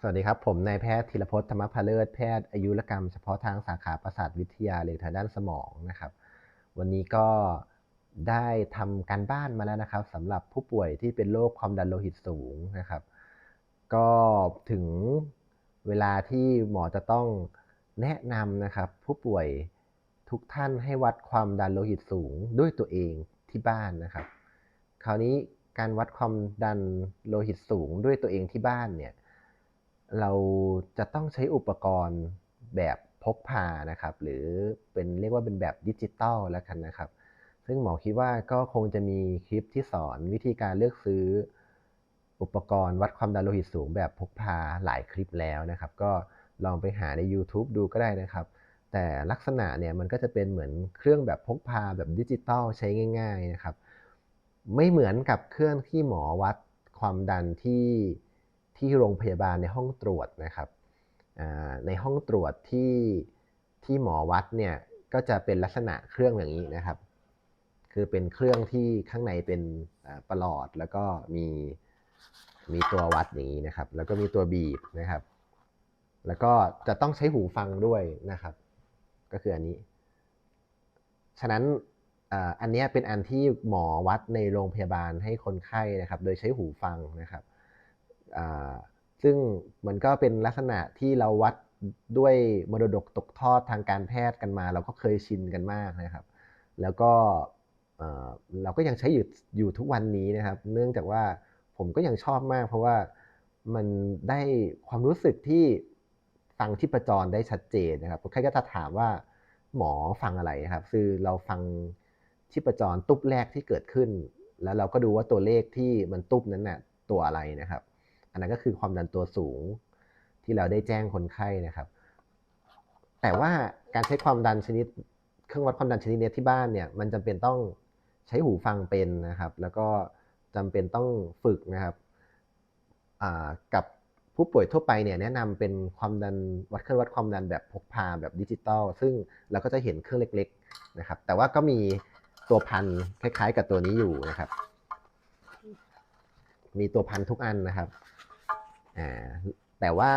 สวัสดีครับ ผมนายแพทย์ธีรพจน์ธรรมพาเลิศแพทย์อายุรกรรมเฉพาะทางสาขาประสาทวิทยาหรือทางด้านสมองนะครับ วันนี้ก็ได้ทำการบ้านมาแล้วนะครับสำหรับผู้ป่วยที่เป็นโรคความดันโลหิตสูงนะครับ ก็ถึงเวลาที่หมอจะต้องแนะนำนะครับ ผู้ป่วยทุกท่านให้วัดความดันโลหิตสูงด้วยตัวเองที่บ้านนะครับ คราวนี้การวัดความดันโลหิตสูงด้วยตัวเองที่บ้านเนี่ย เราจะต้องใช้อุปกรณ์แบบพกพานะครับ หรือเป็นเรียกว่าเป็นแบบดิจิตอลแล้วกันนะครับ ซึ่งหมอคิดว่าก็คงจะมีคลิปที่สอนวิธีการเลือกซื้อ อุปกรณ์วัดความดันโลหิตสูงแบบพกพาหลายคลิปแล้วนะครับ ก็ลองไปหาใน YouTube ดูก็ได้นะครับ แต่ลักษณะเนี่ยมันก็จะเป็นเหมือนเครื่องแบบพกพาแบบดิจิตอลใช้ง่าย ๆนะครับ ไม่เหมือนกับเครื่องที่หมอวัดความดันที่ ที่โรงพยาบาลในห้องตรวจนะครับในห้องตรวจที่ที่หมอวัดเนี่ยก็จะเป็นลักษณะเครื่องอย่างนี้นะครับ คือเป็นเครื่องที่ข้างในเป็นประหลอดแล้วก็มีมีตัววัดอย่างนี้นะครับ แล้วก็มีตัวบีบนะครับ แล้วก็จะต้องใช้หูฟังด้วยนะครับ ก็คืออันนี้ ฉะนั้นอันนี้เป็นอันที่หมอวัดในโรงพยาบาลให้คนไข้นะครับ โดยใช้หูฟังนะครับ ซึ่งมันก็เป็นลักษณะที่เราวัดด้วยมรดกตกทอดทางการแพทย์กันมา เราก็เคยชินกันมากนะครับ แล้วก็เราก็ยังใช้อยู่อยู่ทุกวันนี้นะครับ เนื่องจากว่าผมก็ยังชอบมาก เพราะว่ามันได้ความรู้สึกที่ฟังที่ประจรได้ชัดเจนนะครับคนไข้ก็จะถามว่าหมอฟังอะไรครับ คือเราฟังที่ประจรตุ๊บแรกที่เกิดขึ้น แล้วเราก็ดูว่าตัวเลขที่มันตุ๊บนั้นน่ะตัวอะไรนะครับ นนั้นก็คือความดันตัวสูงที่เราได้แจ้งคนไข้นะครับ แต่ว่าการใช้ความดันชนิด เครื่องวัดความดันชนิดนี้ที่บ้านเนี่ยมันจำเป็นต้องใช้หูฟังเป็นนะครับ แล้วก็จำเป็นต้องฝึกนะครับกับผู้ป่วยทั่วไปเนี่ยแนะนำเป็นความดันวัดเครื่องวัดความดันแบบพกพาแบบดิจิตอลซึ่งเราก็จะเห็นเครื่องเล็ก ๆนะครับ แต่ว่าก็มีตัวพันคล้าย ๆ กับตัวนี้อยู่นะครับ มีตัวพันทุกอันนะครับ แต่ว่า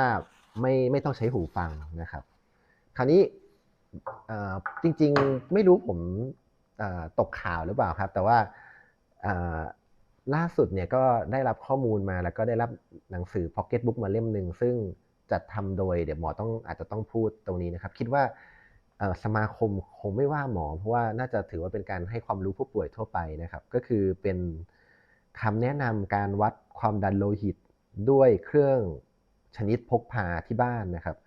ไม่ไม่ต้องใช้หูฟังนะครับ คราวนี้จริงๆไม่รู้ผมตกข่าวหรือเปล่าครับ แต่ว่าล่าสุดเนี่ยก็ได้รับข้อมูลมาแล้วก็ได้รับหนังสือพ็อกเก็ตบุ๊กมาเล่มหนึ่งซึ่งจัดทำโดยเดี๋ยวหมอต้องอาจจะต้องพูดตรงนี้นะครับ คิดว่าสมาคมคงไม่ว่าหมอ เพราะว่าน่าจะถือว่าเป็นการให้ความรู้ผู้ป่วยทั่วไปนะครับ ก็คือเป็นคำแนะนำการวัดความดันโลหิต ด้วยเครื่องชนิดพกพาที่บ้านนะครับ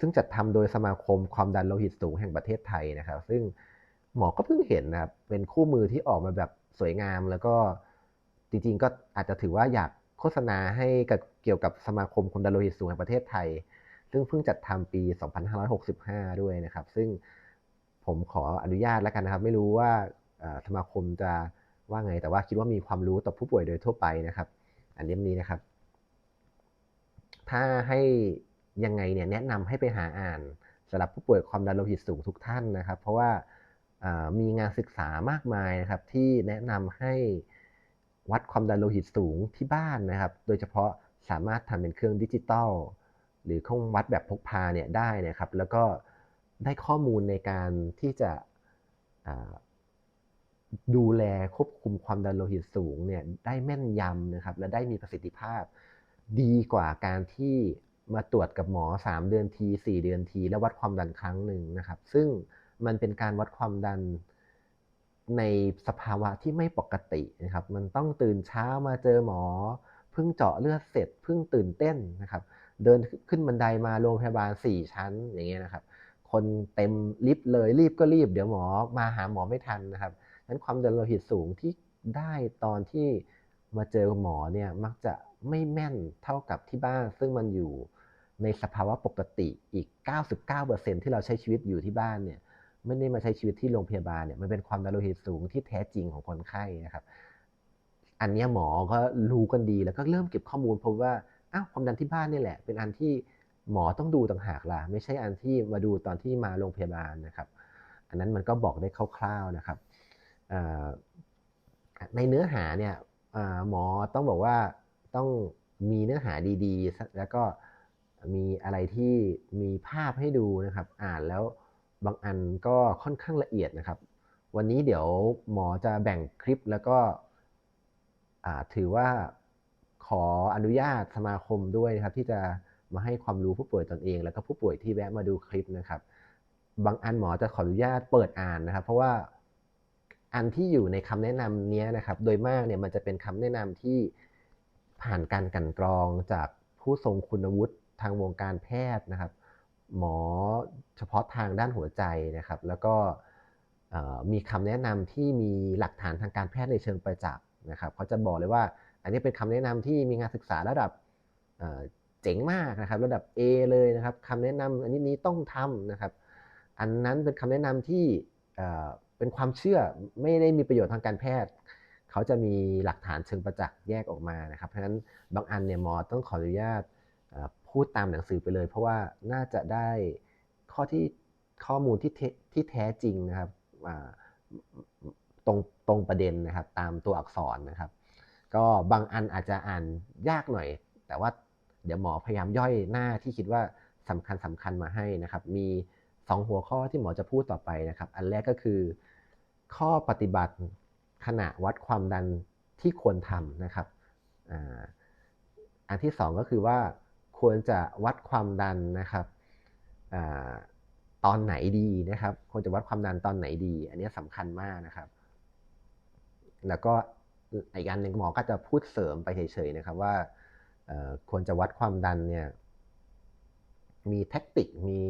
ซึ่งจัดทำโดยสมาคมความดันโลหิตสูงแห่งประเทศไทยนะครับ ซึ่งหมอก็เพิ่งเห็นนะครับ เป็นคู่มือที่ออกมาแบบสวยงาม แล้วก็จริงๆ ก็อาจจะถือว่าอยากโฆษณาให้กับเกี่ยวกับสมาคมความดันโลหิตสูงแห่งประเทศไทย ซึ่งเพิ่งจัดทำปี 2565 ด้วยนะครับ ซึ่งผมขออนุญาตแล้วกันนะครับ ไม่รู้ว่าสมาคมจะว่าไงแต่ว่าคิดว่ามีความรู้ต่อผู้ป่วยโดยทั่วไปนะครับ อันเล่มนี้นะครับ ถ้าให้ยังไงเนี่ยแนะนำให้ไปหาอ่านสำหรับผู้ป่วยความดันโลหิตสูงทุกท่านนะครับ เพราะว่ามีงานศึกษามากมายนะครับ ที่แนะนำให้วัดความดันโลหิตสูงที่บ้านนะครับ โดยเฉพาะสามารถทำเป็นเครื่องดิจิตอลหรือเครื่องวัดแบบพกพาเนี่ยได้นะครับ แล้วก็ได้ข้อมูลในการที่จะ ดูแลควบคุมความดันโลหิตสูงเนี่ยได้แม่นยำนะครับและได้มีประสิทธิภาพ ดีกว่าการที่มาตรวจกับหมอ 3 เดือนที 4 เดือนที แล้ววัดความดันครั้งหนึ่งนะครับ ซึ่งมันเป็นการวัดความดันในสภาวะที่ไม่ปกตินะครับ มันต้องตื่นเช้ามาเจอหมอ เพิ่งเจาะเลือดเสร็จ เพิ่งตื่นเต้นนะครับ เดินขึ้นบันไดามาโรงพยาบาล 4 ชั้นอย่างเงี้ยนะครับ คนเต็มลิฟต์เลยรีบก็รีบ เดี๋ยวหมอมาหาหมอไม่ทันนะครับ นั้นความดันโลหิตสูงที่ได้ตอนที่มาเจอหมอเนี่ยมักจะไม่แม่นเท่ากับที่บ้าน ซึ่งมันอยู่ในสภาวะปกติอีก 99%ที่เราใช้ชีวิตอยู่ที่บ้านเนี่ยไม่ได้มาใช้ชีวิตที่โรงพยาบาลเนี่ยมันเป็นความดันโลหิตสูงที่แท้จริงของคนไข้นะครับ อันนี้หมอก็รู้กันดีแล้วก็เริ่มเก็บข้อมูลพบว่าอ้าวความดันที่บ้านนี่แหละ เป็นอันที่หมอต้องดูต่างหากล่ะไม่ใช่อันที่มาดูตอนที่มาโรงพยาบาลนะครับ อันนั้นมันก็บอกได้คร่าวๆนะครับ ในเนื้อหาเนี่ยหมอต้องบอกว่าต้องมีเนื้อหาดีๆ แล้วก็มีอะไรที่มีภาพให้ดูนะครับ อ่านแล้วบางอันก็ค่อนข้างละเอียดนะครับ วันนี้เดี๋ยวหมอจะแบ่งคลิปแล้วก็ถือว่าขออนุญาตสมาคมด้วยนะครับ ที่จะมาให้ความรู้ผู้ป่วยตนเอง แล้วก็ผู้ป่วยที่แวะมาดูคลิปนะครับ บางอันหมอจะขออนุญาตเปิดอ่านนะครับ เพราะว่า อันที่อยู่ในคำแนะนำนี้นะครับ โดยมากเนี่ยมันจะเป็นคำแนะนำที่ผ่านการกันกรองจากผู้ทรงคุณวุฒิทางวงการแพทย์นะครับ หมอเฉพาะทางด้านหัวใจนะครับ แล้วก็มีคำแนะนำที่มีหลักฐานทางการแพทย์ในเชิงประจักษ์นะครับเขาจะบอกเลยว่า อันนี้เป็นคำแนะนำที่มีงานศึกษาระดับเจ๋งมากนะครับ ระดับ A เลยนะครับคำแนะนำอันนี้นี้ต้องทำนะครับ อันนั้นเป็นคำแนะนำที่ เป็นความเชื่อไม่ได้มีประโยชน์ทางการแพทย์ เขาจะมีหลักฐานเชิงประจักษ์แยกออกมานะครับ เพราะฉะนั้นบางอันเนี่ยหมอต้องขออนุญาตพูดตามหนังสือไปเลย เพราะว่าน่าจะได้ข้อที่ข้อมูลที่ที่แท้จริงนะครับตรงตรงประเด็นนะครับ ตามตัวอักษรนะครับ ก็บางอันอาจจะอ่านยากหน่อย แต่ว่าเดี๋ยวหมอพยายามย่อยหน้าที่คิดว่าสำคัญสำคัญมาให้นะครับ มี 2 หัวข้อที่หมอจะพูดต่อไปนะครับ อันแรกก็คือ ข้อปฏิบัติขณะวัดความดันที่ควรทำนะครับอันที่ 2 ก็คือว่าควรจะวัดความดันนะครับตอนไหนดีนะครับ ควรจะวัดความดันตอนไหนดี อันนี้สำคัญมากนะครับ แล้วก็อีกอันหนึ่งหมอก็จะพูดเสริมไปเฉยๆนะครับ ว่าควรจะวัดความดันเนี่ยมีแท็กติกมี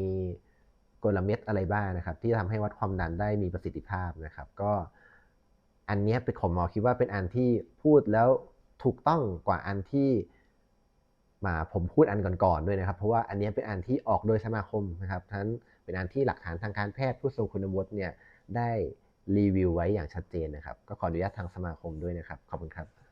กลเม็ดอะไรบ้างนะครับ ที่ทำให้วัดความดันได้มีประสิทธิภาพนะครับ ก็อันนี้เป็นของหมอคิดว่าเป็นอันที่พูดแล้วถูกต้องกว่าอันที่มาผมพูดอันก่อนๆด้วยนะครับ เพราะว่าอันนี้เป็นอันที่ออกโดยสมาคมนะครับทั้นเป็นอันที่หลักฐานทางการแพทย์ผู้ทรงคุณวุฒิเนี่ยได้รีวิวไว้อย่างชัดเจนนะครับ ก็ขออนุญาตทางสมาคมด้วยนะครับ ขอบคุณครับ